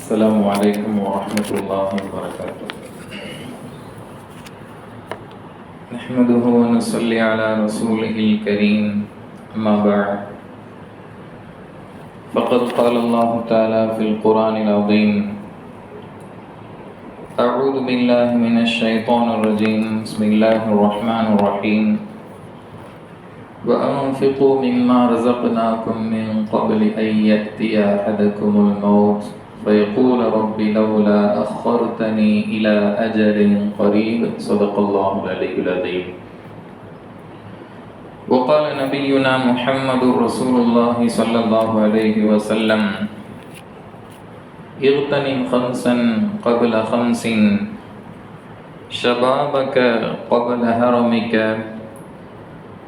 السلام عليكم ورحمة الله وبركاته. نحمده ونصلي على رسوله الكريم أما بعد. فقد قال الله تعالى في القرآن العظيم أعوذ بالله من الشيطان الرجيم بسم الله الرحمن الرحيم. وأنفقوا مما رزقناكم من قبل أن يأتي أحدكم الموت. فيقول رب لولا أخرتني إلى أجل قريب. صدق الله العلي العظيم. وقال نبينا محمد رسول الله صلى الله عليه وسلم اغتنم خمسا قبل خمس. شبابك قبل هرمك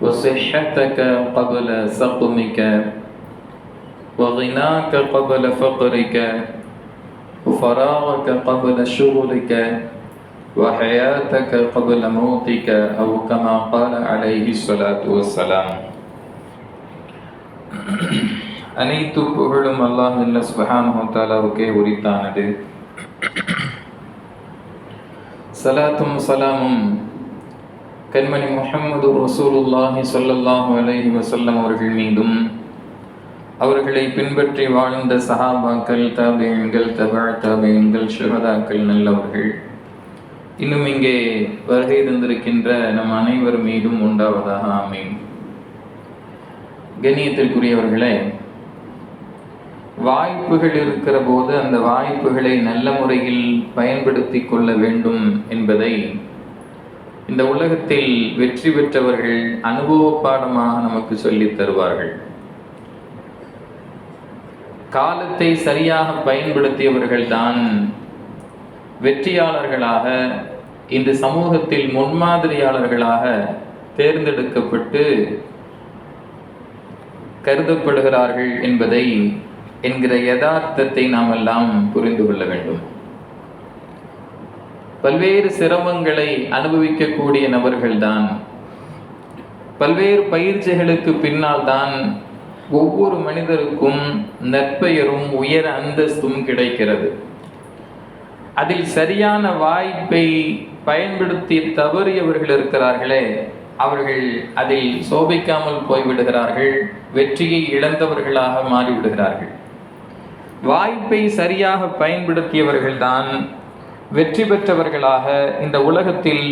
وصحتك قبل سقمك وغناك قبل فقرك. وفراغك قبل شغلك وحياتك قبل موتك أو كما قال عليه الصلاة والسلام அனைத்து புகழும் அல்லாஹ் இல்ல சுபஹானஹு தஆலாவுக்கே உரித்தானது சலாத்தும் சலாமும் கண்மணி முஹம்மது ரசூலுல்லாஹி ஸல்லல்லாஹு அலைஹி வஸல்லம் அவர்கள் மீதும் அவர்களை பின்பற்றி வாழ்ந்த சஹாபாக்கள் தாபியன்கள் தபா தாபியன்கள் ஷுஹதாக்கள் நல்லவர்கள். இன்னும் இங்கே வருகை தந்திருக்கின்ற நம் அனைவர் மீதும் உண்டாவதாக அமையும் கண்ணியத்திற்குரியவர்களே வாய்ப்புகள் இருக்கிற போது அந்த வாய்ப்புகளை நல்ல முறையில் பயன்படுத்தி கொள்ள வேண்டும் என்பதை இந்த உலகத்தில் வெற்றி பெற்றவர்கள் அனுபவ பாடமாக நமக்கு சொல்லித் தருவார்கள். காலத்தை சரியாக பயன்படுத்தியவர்கள்தான் வெற்றியாளர்களாக இந்த சமூகத்தில் முன்மாதிரியாளர்களாக தேர்ந்தெடுக்கப்பட்டு கருதப்படுகிறார்கள் என்பதை என்கிற யதார்த்தத்தை நாம் எல்லாம் புரிந்து கொள்ள வேண்டும். பல்வேறு சிரமங்களை அனுபவிக்கக்கூடிய நபர்கள்தான். பல்வேறு பயிற்சிகளுக்கு பின்னால் தான் ஒவ்வொரு மனிதருக்கும் நற்பெயரும் உயர அந்தஸ்தும் கிடைக்கிறது. அதில் சரியான வாய்ப்பை பயன்படுத்தி தவறியவர்கள் இருக்கிறார்களே அவர்கள் அதில் சோபிக்காமல் போய்விடுகிறார்கள் வெற்றியை இழந்தவர்களாக மாறிவிடுகிறார்கள். வாய்ப்பை சரியாக பயன்படுத்தியவர்கள்தான் வெற்றி பெற்றவர்களாக இந்த உலகத்தில்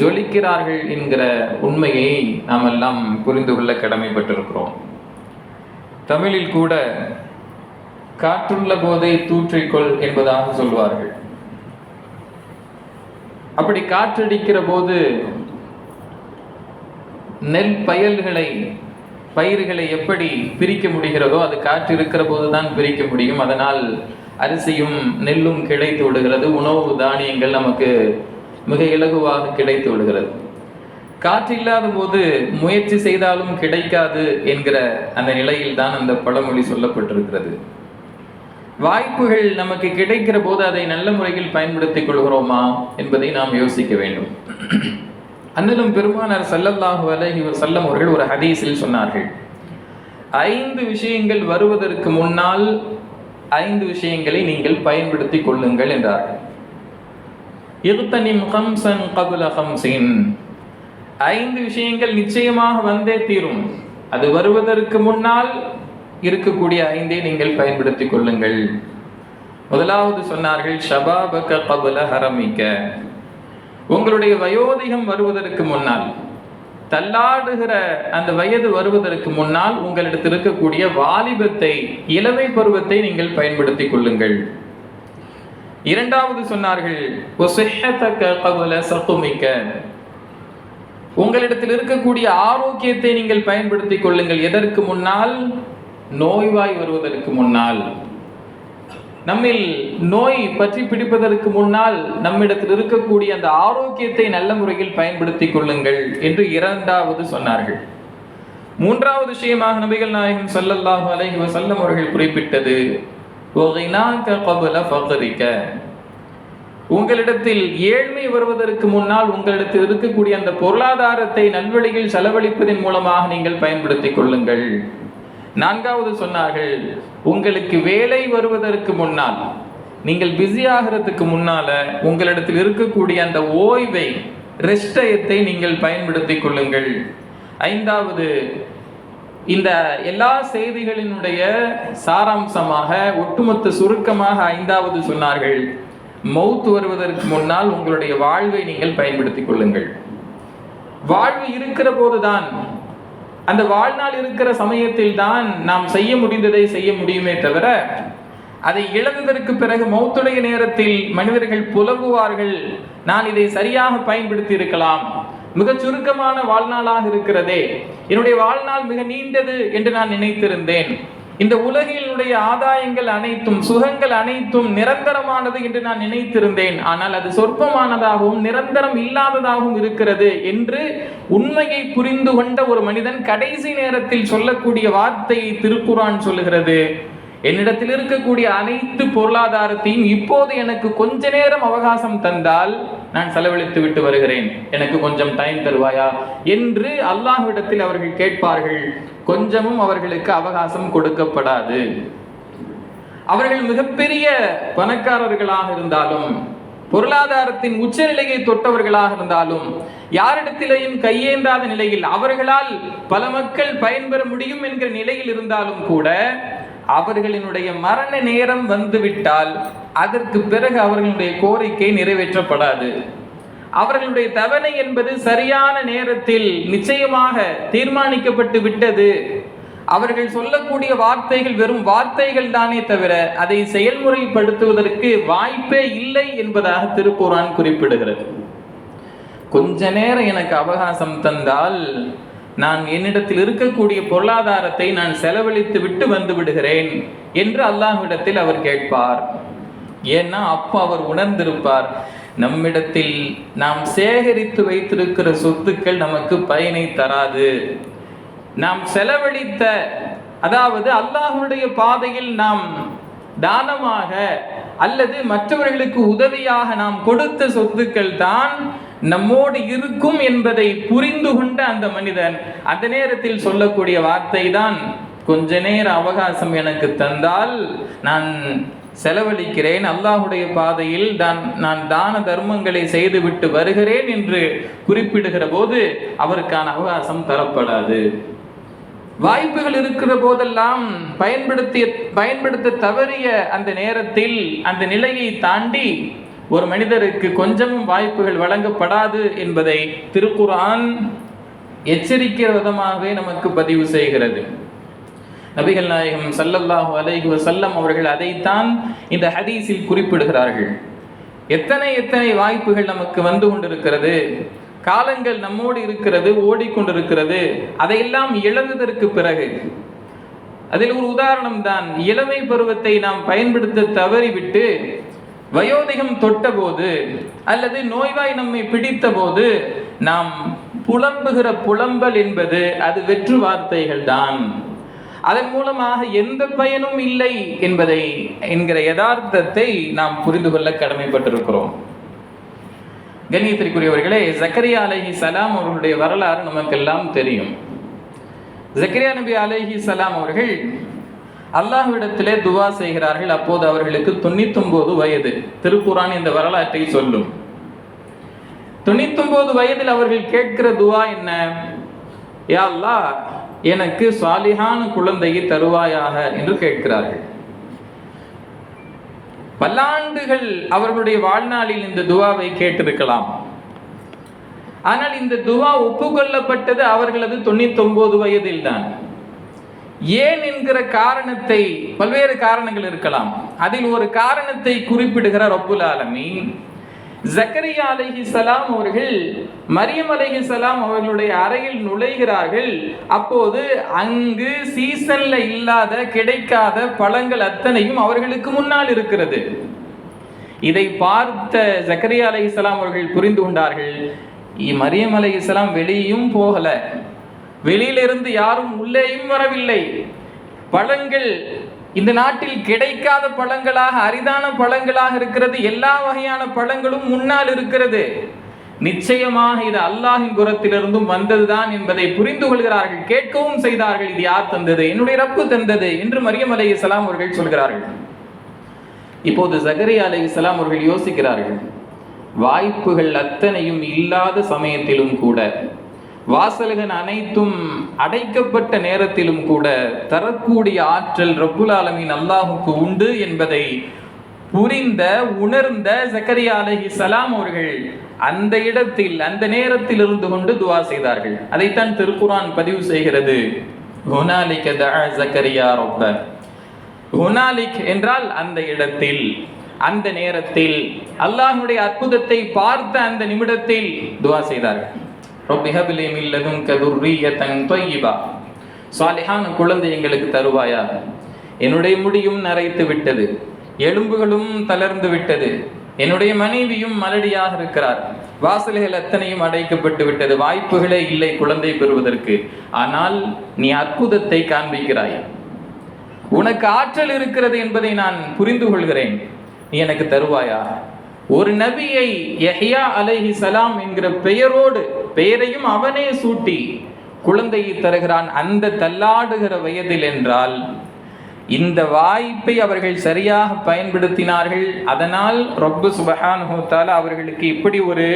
ஜொலிக்கிறார்கள் என்கிற உண்மையை நாம் எல்லாம் புரிந்து கொள்ள கடமைப்பட்டிருக்கிறோம். தமிழில் கூட காற்றுள்ள போதை தூற்றிக்கொள் என்பதாக சொல்வார்கள். அப்படி காற்றடிக்கிற போது நெல் பயல்களை பயிர்களை எப்படி பிரிக்க முடிகிறதோ அது காற்று இருக்கிற போதுதான் பிரிக்க முடியும். அதனால் அரிசியும் நெல்லும் கிடைத்து விடுகிறது. உணவு தானியங்கள் நமக்கு மிக இலகுவாக கிடைத்து விடுகிறது. காற்று இல்லாத போது முயற்சி செய்தாலும் கிடைக்காது என்கிற அந்த நிலையில் தான் அந்த பழமொழி சொல்லப்பட்டிருக்கிறது. வாய்ப்புகள் நமக்கு கிடைக்கிற போது அதை நல்ல முறையில் பயன்படுத்திக் கொள்கிறோமா என்பதை நாம் யோசிக்க வேண்டும். அண்ணலும் பெருமானார் சல்லல்லாஹு அலஹி வஸல்லம் அவர்கள் ஒரு ஹதீஸில் சொன்னார்கள். ஐந்து விஷயங்கள் வருவதற்கு முன்னால் ஐந்து விஷயங்களை நீங்கள் பயன்படுத்திக் கொள்ளுங்கள் என்றார்கள். இர்தனிம் ஹம்சன் கபுல ஹம்சின் ஐந்து விஷயங்கள் நிச்சயமாக வந்தே தீரும். அது வருவதற்கு முன்னால் இருக்கக்கூடிய ஐந்தே நீங்கள் பயன்படுத்திக் கொள்ளுங்கள். முதலாவது சொன்னார்கள் ஷபாபக கபுல ஹரமிக்க. உங்களுடைய வயோதிகம் வருவதற்கு முன்னால் தள்ளாடுகிற அந்த வயது வருவதற்கு முன்னால் உங்களிடத்தில் இருக்கக்கூடிய வாலிபத்தை இளமை பருவத்தை நீங்கள் பயன்படுத்திக் கொள்ளுங்கள். இரண்டாவது சொன்னார்கள் உங்களிடத்தில் இருக்கக்கூடிய ஆரோக்கியத்தை நீங்கள் பயன்படுத்திக் கொள்ளுங்கள். எதற்கு முன்னால்? நோய்வாய் வருவதற்கு முன்னால். நம்மில் நோய் பற்றி பிடிப்பதற்கு முன்னால் நம்மிடத்தில் இருக்கக்கூடிய அந்த ஆரோக்கியத்தை நல்ல முறையில் பயன்படுத்திக் கொள்ளுங்கள் என்று இரண்டாவது சொன்னார்கள். மூன்றாவது விஷயமாக நபிகள் நாயகம் சல்லல்லாஹு அலைஹி வசல்லம் அவர்கள் குறிப்பிட்டது உங்களிடத்தில் ஏழ்மை வருவதற்கு முன்னால் உங்களிடத்தில் இருக்கக்கூடிய அந்த பொருளாதாரத்தை நல்வழியில் செலவழிப்பதன் மூலமாக நீங்கள் பயன்படுத்திக் கொள்ளுங்கள். நான்காவது சொன்னார்கள் உங்களுக்கு வேலை வருவதற்கு முன்னால் நீங்கள் பிஸி ஆகிறதுக்கு முன்னால உங்களிடத்தில் இருக்கக்கூடிய அந்த ஓய்வை ரெஸ்டயத்தை நீங்கள் பயன்படுத்திக் கொள்ளுங்கள். ஐந்தாவது இந்த எல்லா செய்திகளினுடைய சாராம்சமாக ஒட்டுமொத்த சுருக்கமாக ஐந்தாவது சொன்னார்கள் மௌத் வருவதற்கு முன்னால் உங்களுடைய வாழ்வை நீங்கள் பயன்படுத்திக் கொள்ளுங்கள். வாழ்வு இருக்கிற போதுதான் அந்த வாழ்நாள் இருக்கிற சமயத்தில் தான் நாம் செய்ய முடிந்ததை செய்ய முடியுமே தவிர அதை இழந்ததற்கு பிறகு மௌத்துடைய நேரத்தில் மனிதர்கள் புலம்புவார்கள். நான் இதை சரியாக பயன்படுத்தி இருக்கலாம். மிக சுருக்கமான வாழ்நாளாக இருக்கிறதே. என்னுடைய வாழ்நாள் மிக நீண்டது என்று நான் நினைத்திருந்தேன். இந்த உலகினுடைய ஆதாயங்கள் அனைத்தும் சுகங்கள் அனைத்தும் நிரந்தரமானது என்று நான் நினைத்திருந்தேன். ஆனால் அது சொற்பமானதாகவும் நிரந்தரம் இல்லாததாகவும் இருக்கிறது என்று உண்மையை புரிந்து கொண்ட ஒரு மனிதன் கடைசி நேரத்தில் சொல்லக்கூடிய வார்த்தையை திருக்குறான் சொல்லுகிறது. என்னிடத்தில் இருக்கக்கூடிய அனைத்து பொருளாதாரத்தையும் இப்போது எனக்கு கொஞ்ச நேரம் அவகாசம் தந்தால் நான் செலவழித்து விட்டு வருகிறேன். எனக்கு கொஞ்சம் டைம் தருவாயா? என்று அல்லாஹ்விடத்தில் அவர்கள் கேட்பார்கள். கொஞ்சமும் அவர்களுக்கு அவகாசம் கொடுக்கப்படாது. அவர்கள் மிகப்பெரிய பணக்காரர்களாக இருந்தாலும் பொருளாதாரத்தின் உச்சநிலையை தொட்டவர்களாக இருந்தாலும் யாரிடத்திலேயும் கையேந்தாத நிலையில் அவர்களால் பல மக்கள் பயன்பெற முடியும் என்கிற நிலையில் இருந்தாலும் கூட அவர்களினுடைய மரண நேரம் வந்துவிட்டால் அதற்கு பிறகு அவர்களுடைய கோரிக்கை நிறைவேற்றப்படாது. அவர்களுடைய தவணை என்பது சரியான நேரத்தில் நிச்சயமாக தீர்மானிக்கப்பட்டு விட்டது. அவர்கள் சொல்லக்கூடிய வார்த்தைகள் வெறும் வார்த்தைகள் தானே தவிர அதை செயல்முறைப்படுத்துவதற்கு வாய்ப்பே இல்லை என்பதாக திருக்குறான் குறிப்பிடுகிறது. கொஞ்ச நேரம் எனக்கு அவகாசம் தந்தால் நான் என்னிடத்தில் இருக்கக்கூடிய பொருளாதாரத்தை நான் செலவழித்து விட்டு வந்து விடுகிறேன் என்று அல்லாஹ்விடத்தில் அவர் கேட்பார். ஏன்னா அப்போ அவர் உணர்ந்திருப்பார். நம்மிடத்தில் நாம் சேகரித்து வைத்திருக்கிற சொத்துக்கள் நமக்கு பயனை தராது. நாம் செலவழித்த அதாவது அல்லாஹுடைய பாதையில் நாம் தானமாக அல்லது மற்றவர்களுக்கு உதவியாக நாம் கொடுத்த சொத்துக்கள் தான் நம்மோடு இருக்கும் என்பதை புரிந்து கொண்ட அந்த மனிதன் அந்த நேரத்தில் சொல்லக்கூடிய வார்த்தை தான் கொஞ்ச நேர அவகாசம் எனக்கு தந்தால் நான் செலவழிக்கிறேன் அல்லாஹுடைய பாதையில் தான் நான் தான தர்மங்களை செய்துவிட்டு வருகிறேன் என்று குறிப்பிடுகிற போது அவருக்கான அவகாசம் தரப்படாது. வாய்ப்புகள் இருக்கிற போதெல்லாம் பயன்படுத்திய பயன்படுத்த தவறிய அந்த நேரத்தில் அந்த நிலையை தாண்டி ஒரு மனிதருக்கு கொஞ்சமும் வாய்ப்புகள் வழங்கப்படாது என்பதை திருக்குரான் எச்சரிக்கிற விதமாகவே நமக்கு பதிவு செய்கிறது. நபிகள் நாயகம் சல்லல்லாஹு அலைஹி வசல்லம் அவர்கள் அதைத்தான் இந்த ஹதீஸில் குறிப்பிடுகிறார்கள். எத்தனை எத்தனை வாய்ப்புகள் நமக்கு வந்து கொண்டிருக்கிறது காலங்கள் நம்மோடு இருக்கிறது ஓடிக்கொண்டிருக்கிறது அதையெல்லாம் இழந்ததற்கு பிறகு அதில் ஒரு உதாரணம் தான் இளமை பருவத்தை நாம் பயன்படுத்த தவறிவிட்டு வயோதிகம் தொட்டபோது அல்லது நோய்வாய் நம்மை பிடித்த போது நாம் புலம்புகிற புலம்பல் என்பது அது வெற்று வார்த்தைகள் தான் அதன் மூலமாக எந்த பயனும் இல்லை என்பதை என்கிற யதார்த்தத்தை நாம் புரிந்து கொள்ள கடமைப்பட்டிருக்கிறோம். கண்ணியத்திற்குரியவர்களே ஜக்கரியா அலைஹி சலாம் அவர்களுடைய வரலாறு நமக்கெல்லாம் தெரியும். ஜக்கரியா நபி அலைஹி சலாம் அவர்கள் அல்லாஹ்விடத்திலே துவா செய்கிறார்கள். அப்போது அவர்களுக்கு தொண்ணூத்தொன்பது வயது. திருக்குறான் இந்த வரலாற்றை சொல்லும். தொண்ணூத்தொன்பது வயதில் அவர்கள் கேட்கிற துவா என்ன? யா அல்லாஹ் எனக்கு சாலிஹான குழந்தையை தருவாயாக என்று கேட்கிறார்கள். பல்லாண்டுகள் அவர்களுடைய வாழ்நாளில் இந்த துவாவை கேட்டிருக்கலாம். ஆனால் இந்த துவா ஒப்புக்கொள்ளப்பட்டது அவர்களது தொண்ணூத்தி ஒன்பது வயதில் தான் ஏன் என்கிற காரணத்தை பல்வேறு காரணங்கள் இருக்கலாம். அதில் ஒரு காரணத்தை குறிப்பிடுகிற ரப்புல் ஆலமி ஜக்கரியா அலஹி சலாம் அவர்கள் மரியம் அலஹி சலாம் அவர்களுடைய அறையில் நுழைகிறார்கள். அப்போது அங்கு சீசன்ல இல்லாத கிடைக்காத பழங்கள் அத்தனையும் அவர்களுக்கு முன்னால் இருக்கிறது. இதை பார்த்த ஜக்கரியா அலஹி சலாம் அவர்கள் புரிந்து கொண்டார்கள். மரியம் அலஹி சலாம் வெளியும் போகல. வெளியிலிருந்து யாரும் உள்ளேயும் வரவில்லை. பழங்கள் இந்த நாட்டில் கிடைக்காத பழங்களாக அரிதான பழங்களாக இருக்கிறது. எல்லா வகையான பழங்களும் முன்னால் இருக்கிறது. நிச்சயமாக இது அல்லாஹின் புறத்திலிருந்தும் வந்ததுதான் என்பதை புரிந்து கொள்கிறார்கள். கேட்கவும் செய்தார்கள் இது யார் தந்தது? என்னுடைய ரப்பு தந்தது என்று மரியம் அலை இஸ்லாம் அவர்கள் சொல்கிறார்கள். இப்போது ஜகரியா அலை இஸ்லாம் அவர்கள் யோசிக்கிறார்கள். வாய்ப்புகள் அத்தனையும் இல்லாத சமயத்திலும் கூட வாசல்கள் அனைத்தும் அடைக்கப்பட்ட நேரத்திலும் கூட தரக்கூடிய ஆற்றல் ரப்புல் ஆலமின் அல்லாஹுக்கு உண்டு என்பதை புரிந்த உணர்ந்த ஜக்கரியா அலஹி சலாம் அவர்கள் அந்த இடத்தில் அந்த நேரத்தில் இருந்து கொண்டு துவா செய்தார்கள். அதைத்தான் திருக்குரான் பதிவு செய்கிறது. என்றால் அந்த இடத்தில் அந்த நேரத்தில் அல்லாஹுடைய அற்புதத்தை பார்த்த அந்த நிமிடத்தில் துவா செய்தார்கள். ரப்பி ஹப்லி மின் லதுன்க துர்ரியத்தன் தொய்யிபா சாலிஹான குழந்தை எங்களுக்கு தருவாயா? என்னுடைய முடியும் நரைத்து விட்டது. எலும்புகளும் தளர்ந்து விட்டது. என்னுடைய மனைவியும் மலடியாக இருக்கிறார். வாசல்கள் அத்தனையும் அடைக்கப்பட்டு விட்டது. வாய்ப்புகளே இல்லை குழந்தை பெறுவதற்கு. ஆனால் நீ அற்புதத்தை காண்பிக்கிறாய். உனக்கு ஆற்றல் இருக்கிறது என்பதை நான் புரிந்து கொள்கிறேன். நீ எனக்கு தருவாயா? ஒரு நபியை யஹ்யா அலைஹி சலாம் என்கிற பெயரோடு பெயரையும் அவனே சூட்டி குழந்தையை தருகிறான். அந்த தள்ளாடுகிற வயதில் என்றால் இந்த வாய்ப்பை அவர்கள் சரியாக பயன்படுத்தினார்கள். அதனால் ரொப்பு சுபஹான் அவர்களுக்கு இப்படி ஒரு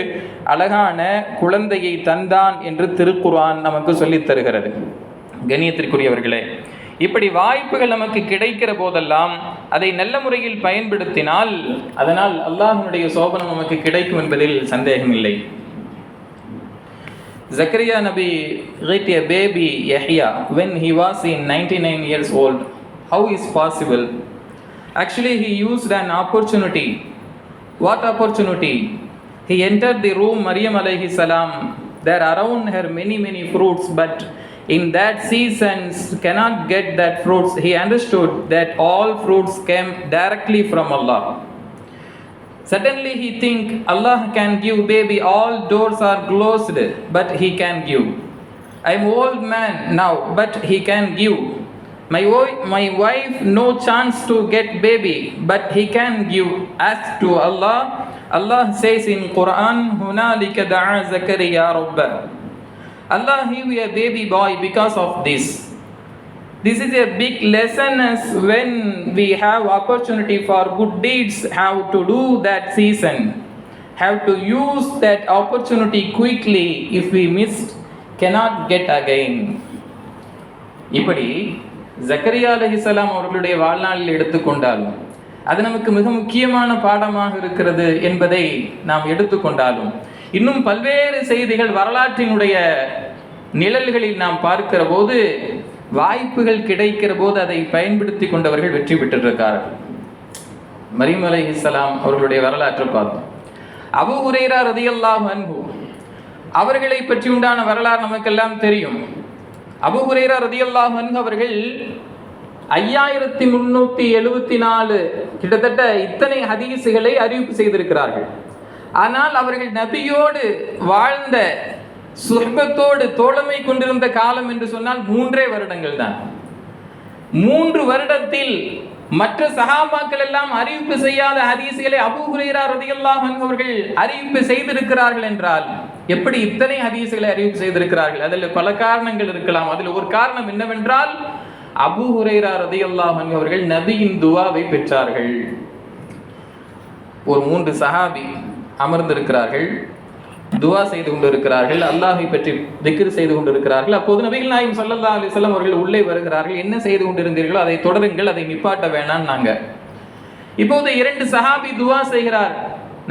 அழகான குழந்தையை தந்தான் என்று திருக்குர்ஆன் நமக்கு சொல்லித் தருகிறது. கணியத்திற்குரியவர்களே இப்படி வாய்ப்புகள் நமக்கு கிடைக்கிற போதெல்லாம் அதை நல்ல முறையில் பயன்படுத்தினால் அதனால் அல்லாஹினுடைய சோபனம் நமக்கு கிடைக்கும் என்பதில் சந்தேகமில்லை Zakaria Nabi got a baby Yahya when he was in 99 years old. How is possible? Actually, he used an opportunity. What opportunity? He entered the room, Maryam alayhi salam. There around her many, many fruits, but in that season cannot get that fruits. He understood that all fruits came directly from allah. Suddenly he think allah can give baby all doors are closed but he can give. I'm old man now but he can give. My, wife, my wife no chance to get baby but he can give. Ask to allah allah says in quran hunalika da'a zakariya rabbah Allah gave a baby boy because of this. This is a big lesson as when we have opportunity for good deeds, how to do that season, have to use that opportunity quickly. If we missed, cannot get again. இப்படி ஜக்கரியா அலைஹிஸ்ஸலாம் அவர்களுடைய வாழ்நாளில் எடுத்துக்கொண்டாலும் அது நமக்கு மிக முக்கியமான பாடமாக இருக்கிறது என்பதை நாம் எடுத்துக்கொண்டாலும் இன்னும் பல்வேறு செய்திகள் வரலாற்றினுடைய நிழல்களில் நாம் பார்க்கிற போது வாய்ப்புகள் கிடைக்கிற போது அதை பயன்படுத்தி கொண்டவர்கள் வெற்றி பெற்றிருக்கிறார்கள். மரியம் இஸ்லாம் அவர்களுடைய வரலாற்றை பார்த்தோம். அபு உரைரா ரதியல்லாம் அன்பு அவர்களை பற்றி உண்டான வரலாறு நமக்கெல்லாம் தெரியும். அபு உரைரா ரதியல்லாம் அன்பு அவர்கள் ஐயாயிரத்தி முன்னூத்தி எழுபத்தி நாலு கிட்டத்தட்ட இத்தனை ஹதீசுகளை அறிவிப்பு செய்திருக்கிறார்கள். ஆனால் அவர்கள் நபியோடு வாழ்ந்த சுர்பத்தோடு தோழமை கொண்டிருந்த காலம் என்று சொன்னால் மூன்றே வருடங்கள் தான். மூன்று வருடத்தில் மற்ற சகாபாக்கள் எல்லாம் அறிவிப்பு செய்யாத ஹதீசுகளை அபூ ஹுரைரா அவர்கள் அறிவிப்பு செய்திருக்கிறார்கள் என்றால் எப்படி இத்தனை ஹதீசுகளை அறிவிப்பு செய்திருக்கிறார்கள்? அதில் பல காரணங்கள் இருக்கலாம். அதில் ஒரு காரணம் என்னவென்றால் அபு ஹுரைரா ரதியல்லாஹு அவர்கள் நபியின் துவாவை பெற்றார்கள். ஒரு மூன்று சஹாபி அமர்ந்திருக்கிறார்கள் துவா செய்து கொண்டிருக்கிறார்கள் அல்லாஹை பற்றி திக்ரு செய்து கொண்டிருக்கிறார்கள். அப்போது நபிகள் நாயும் ஸல்லல்லாஹு அலி வஸல்லம் அவர்கள் உள்ளே வருகிறார்கள். என்ன செய்து கொண்டிருந்தீர்களோ அதை தொடருங்கள் அதை நிப்பாட்ட வேணாம் நாங்க. இப்போது இரண்டு சஹாபி துவா செய்கிறார்.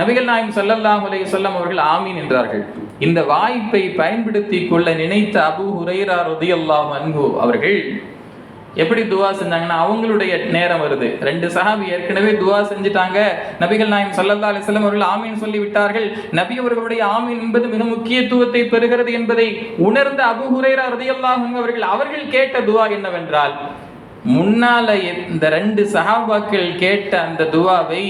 நபிகள் நாயும் ஸல்லல்லாஹு அலி சொல்லம் அவர்கள் ஆமீன் என்றார்கள். இந்த வாய்ப்பை பயன்படுத்தி கொள்ள நினைத்த அபு ஹுரைரா ரலியல்லாஹு மன்கு அவர்கள் எப்படி துவா செஞ்சாங்கன்னா அவங்களுடைய நேரம் வருது. ரெண்டு சஹாபி ஏற்கனவே துவா செஞ்சுட்டாங்க. நபிகள் நாயம் சல்லல்லா அலிஸ்லம் அவர்கள் ஆமீன் சொல்லி விட்டார்கள் நபி அவர்களுடைய ஆமீன் என்பது மிக முக்கியத்துவத்தை பெறுகிறது என்பதை உணர்ந்த அபு ஹுரேரா ரதியல்லாஹும் அவர்கள் அவர்கள் கேட்ட துவா என்னவென்றால் முன்னால இந்த ரெண்டு சஹாபாக்கள் கேட்ட அந்த துவாவை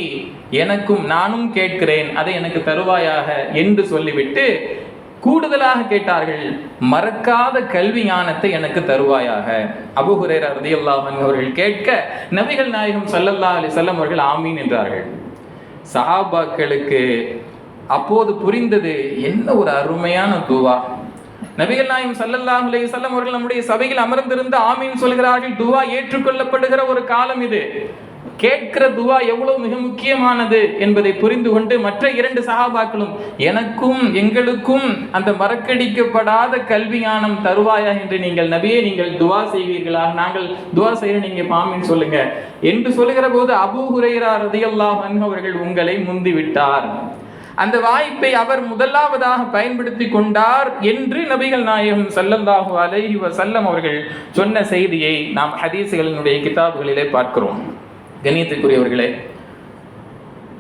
எனக்கும் நானும் கேட்கிறேன் அதை எனக்கு தருவாயாக என்று சொல்லிவிட்டு கூடுதலாக கேட்டார்கள் மறக்காத கல்வி ஞானத்தை எனக்கு தருவாயாக. அபு ஹுரேரா அவர்கள் கேட்க நபிகள் நாயகம் சல்லல்லா அலி செல்லம் அவர்கள் ஆமீன் என்றார்கள். சஹாபாக்களுக்கு அப்போது புரிந்தது என்ன ஒரு அருமையான துவா. நபிகள் நாயம் சல்லல்லாஹு அலி செல்லம் அவர்கள் நம்முடைய சபையில் அமர்ந்திருந்து ஆமீன் சொல்கிறார்கள். துவா ஏற்றுக்கொள்ளப்படுகிற ஒரு காலம் இது. கேட்கிற துவா எவ்வளவு மிக முக்கியமானது என்பதை புரிந்து கொண்டு மற்ற இரண்டு சகாபாக்களும் எனக்கும் எங்களுக்கும் அந்த மறக்கடிக்கப்படாத கல்வி ஞானம் தருவாயா? என்று நீங்கள் நபியே நீங்கள் துவா செய்வீர்களா? நாங்கள் துவா செய்ய நீங்க பாமின்னு சொல்லுங்க. என்று சொல்லுகிற போது அபு ஹுரைரா ரதியல்லாஹு அவர்கள் உங்களை முந்தி விட்டார் அந்த வாய்ப்பை அவர் முதலாவதாக பயன்படுத்தி கொண்டார் என்று நபிகள் நாயகம் சல்லல்லாஹு அலைஹி வசல்லம் அவர்கள் சொன்ன செய்தியை நாம் ஹதீசுகளினுடைய கிதாபுகளிலே பார்க்கிறோம். கண்ணியத்திற்குரியவர்களே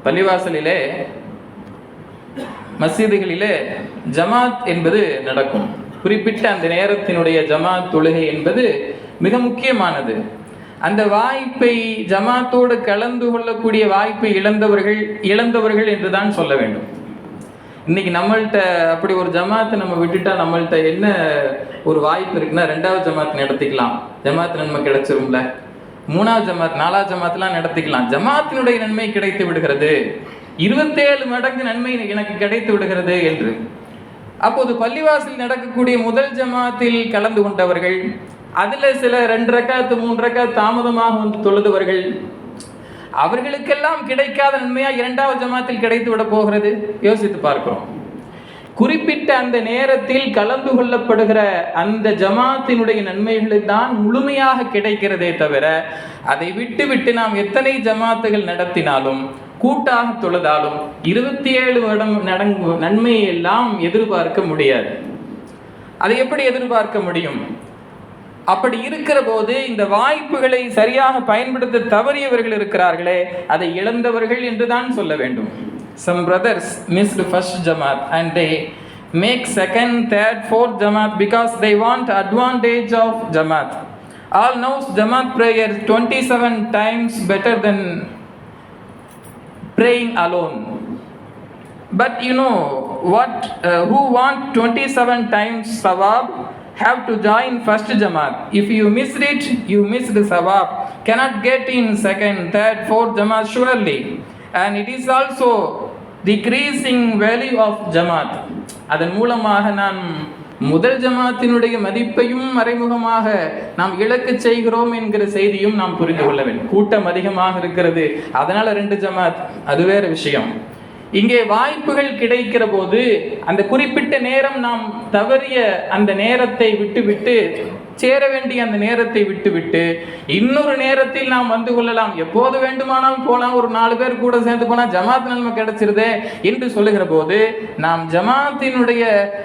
பள்ளிவாசலிலே மசீதுகளிலே ஜமாத் என்பது நடக்கும். குறிப்பிட்ட அந்த நேரத்தினுடைய ஜமாத் தொழுகை என்பது மிக முக்கியமானது. அந்த வாய்ப்பை ஜமாத்தோடு கலந்து கொள்ளக்கூடிய வாய்ப்பை இழந்தவர்கள் இழந்தவர்கள் என்று தான் சொல்ல வேண்டும். இன்னைக்கு நம்மள்ட்ட அப்படி ஒரு ஜமாத்தை நம்ம விட்டுட்டா நம்மள்ட்ட என்ன ஒரு வாய்ப்பு இருக்குன்னா ரெண்டாவது ஜமாத் நடத்திக்கலாம். ஜமாத் நன்மை கிடைச்சிரும்ல. மூணாவது ஜமாத் நாலாவது ஜமாத்லாம் நடத்திக்கலாம். ஜமாத்தினுடைய நன்மை கிடைத்து விடுகிறது. இருபத்தேழு மடங்கு நன்மை எனக்கு கிடைத்து விடுகிறது என்று. அப்போது பள்ளிவாசல் நடக்கக்கூடிய முதல் ஜமாத்தில் கலந்து கொண்டவர்கள் அதில் சில ரெண்டு ரக்காத்து மூன்று ரக்கா தாமதமாக வந்து தொழுதவர்கள் அவர்களுக்கெல்லாம் கிடைக்காத நன்மையாக இரண்டாவது ஜமாத்தில் கிடைத்து விட போகிறது? யோசித்து பார்க்கிறோம். குறிப்பிட்ட அந்த நேரத்தில் கலந்து கொள்ளப்படுகிற அந்த ஜமாத்தினுடைய நன்மைகளை தான் முழுமையாக கிடைக்கிறதே தவிர அதை விட்டு விட்டு நாம் எத்தனை ஜமாத்துகள் நடத்தினாலும் கூட்டாக தொழுதாலும் இருபத்தி ஏழு வருடம் நடங்கு நன்மையை எல்லாம் எதிர்பார்க்க முடியாது. அதை எப்படி எதிர்பார்க்க முடியும்? அப்படி இருக்கிற போது இந்த வாய்ப்புகளை சரியாக பயன்படுத்த தவறியவர்கள் இருக்கிறார்களே அதை இழந்தவர்கள் என்று தான் சொல்ல வேண்டும். Some brothers missed first Jamaat and they make second, third, fourth Jamaat because they want advantage of Jamaat. All knows Jamaat prayer 27 times better than praying alone. But you know what? Uh, who want 27 times sawab have to join first Jamaat. If you miss it, you miss the sawab. Cannot get in second, third, fourth Jamaat surely. And it is also decreasing value of Jamaat அதன் மூலமாக நான் முதல் ஜமாத்தினுடைய மதிப்பையும் மறைமுகமாக நாம் இழக்க செய்கிறோம் என்கிற செய்தியும் நாம் புரிந்து கொள்ள வேண்டும். கூட்டம் அதிகமாக இருக்கிறது. அதனால ரெண்டு ஜமாத் அது வேற விஷயம். இங்கே வாய்ப்புகள் கிடைக்கிற போது அந்த குறிப்பிட்ட நேரம் நாம் தவறிய அந்த நேரத்தை விட்டுவிட்டு சேர வேண்டிய அந்த நேரத்தை விட்டுவிட்டு இன்னொரு நேரத்தில் நாம் வந்து கொள்ளலாம். எப்போது வேண்டுமானாலும் போலாம். ஒரு நாலு பேர் கூட சேர்ந்து போனால் ஜமாத் நன்மை கிடைச்சிருதே என்று சொல்லுகிற போது நாம் ஜமாத்தினுடைய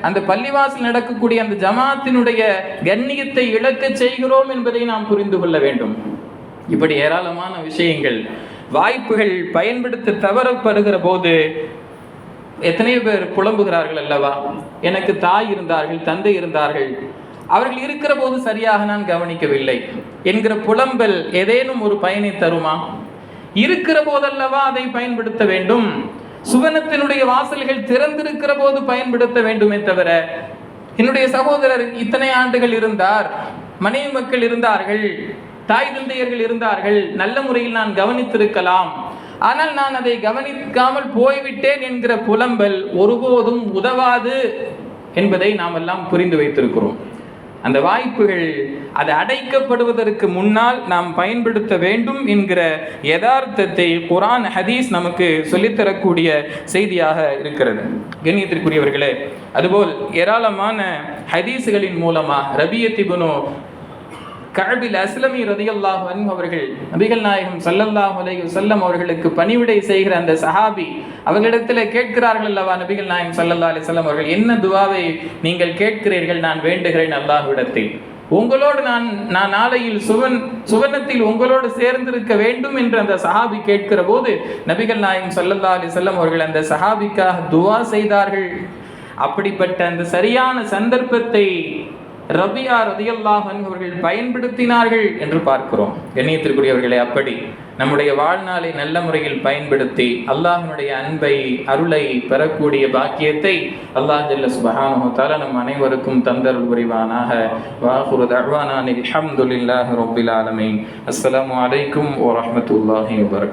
அந்த பள்ளிவாசல் நடக்கக்கூடிய அந்த ஜமாத்தினுடைய கண்ணியத்தை இழக்க செய்கிறோம் என்பதை நாம் புரிந்து கொள்ள வேண்டும். இப்படி ஏராளமான விஷயங்கள் வாய்ப்புகள் பயன்படுத்த தவறப்படுகிற போது எத்தனையோ பேர் புலம்புகிறார்கள் அல்லவா? எனக்கு தாய் இருந்தார்கள் தந்தை இருந்தார்கள். அவர்கள் இருக்கிற போது சரியாக நான் கவனிக்கவில்லை. என்கிற புலம்பல் ஏதேனும் ஒரு பயனை தருமா? இருக்கிற போதல்லவா அதை பயன்படுத்த வேண்டும்? சுவனத்தினுடைய வாசல்கள் திறந்திருக்கிற போது பயன்படுத்த வேண்டுமே தவிர என்னுடைய சகோதரர் இத்தனை ஆண்டுகள் இருந்தார் மனைவி மக்கள் இருந்தார்கள் தாய் தந்தையர்கள் இருந்தார்கள். நல்ல முறையில் நான் கவனித்திருக்கலாம். ஆனால் நான் அதை கவனிக்காமல் போய்விட்டேன் என்கிற புலம்பல் ஒருபோதும் உதவாது என்பதை நாம் எல்லாம் புரிந்து வைத்திருக்கிறோம். அந்த வாய்ப்புகள் அது அடைக்கப்படுவதற்கு முன்னால் நாம் பயன்படுத்த வேண்டும் என்கிற யதார்த்தத்தை குரான் ஹதீஸ் நமக்கு சொல்லித்தரக்கூடிய செய்தியாக இருக்கிறது. கண்ணியத்திற்குரியவர்களே அதுபோல் ஏராளமான ஹதீஸுகளின் மூலமாக ரபியத்திபுனோ கஅபில் அஸ்லமி ரதியல்லாஹ் அன்ஹு அவர்கள் நபிகள் நாயகம் சல்லல்லாஹ் அலைஹி வஸல்லம் அவர்களுக்கு பணிவிடை செய்கிற அந்த சஹாபி அவர்களிடத்தில் கேட்கிறார்கள் அல்லவா நபிகள் நாயகம் சல்லல்லா அலி சொல்லம் அவர்கள் என்ன துவாவை நீங்கள் கேட்கிறீர்கள் நான் வேண்டுகிறேன் அல்லாஹ்விடத்தில். உங்களோடு நான் நான் நாளையில் சுவன் சுவனத்தில் உங்களோடு சேர்ந்திருக்க வேண்டும் என்று அந்த சஹாபி கேட்கிற போது நபிகள் நாயகம் சல்லல்லா அலி சொல்லம் அவர்கள் அந்த சஹாபிக்காக துவா செய்தார்கள். அப்படிப்பட்ட அந்த சரியான சந்தர்ப்பத்தை ரபியா ரதியல்லாஹன் அவர்கள் பயன்படுத்தினார்கள் என்று பார்க்கிறோம். கண்ணியத்திற்குரியவர்களே அப்படி நம்முடைய வாழ்நாளை நல்ல முறையில் பயன்படுத்தி அல்லாஹனுடைய அன்பை அருளை பெறக்கூடிய பாக்கியத்தை அல்லாஹ் ஜல்ல சுபஹானஹு தால நம் அனைவருக்கும் தந்தருள் புரிவானாக. வாஹுரு தஹ்வானானி அல்ஹம்துலில்லாஹி ரப்பில் ஆலமீன். அஸ்ஸலாமு அலைக்கும் வ ரஹ்மத்துல்லாஹி வ